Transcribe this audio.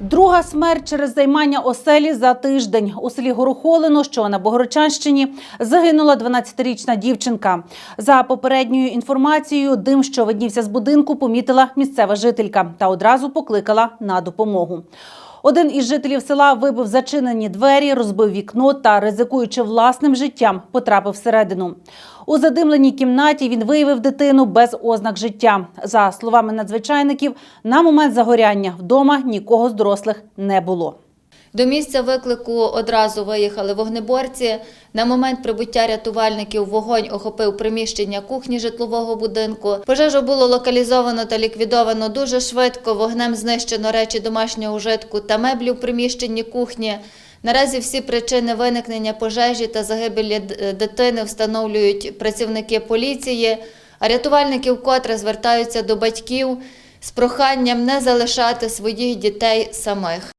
Друга смерть через займання оселі за тиждень у селі Горохолино, що на Богородчанщині, загинула 12-річна дівчинка. За попередньою інформацією, дим, що виднівся з будинку, помітила місцева жителька та одразу покликала на допомогу. Один із жителів села вибив зачинені двері, розбив вікно та, ризикуючи власним життям, потрапив всередину. У задимленій кімнаті він виявив дитину без ознак життя. За словами надзвичайників, на момент загоряння вдома нікого з дорослих не було. До місця виклику одразу виїхали вогнеборці. На момент прибуття рятувальників вогонь охопив приміщення кухні житлового будинку. Пожежу було локалізовано та ліквідовано дуже швидко. Вогнем знищено речі домашнього ужитку та меблі в приміщенні кухні. Наразі всі причини виникнення пожежі та загибелі дитини встановлюють працівники поліції. А рятувальники вкотре звертаються до батьків з проханням не залишати своїх дітей самих.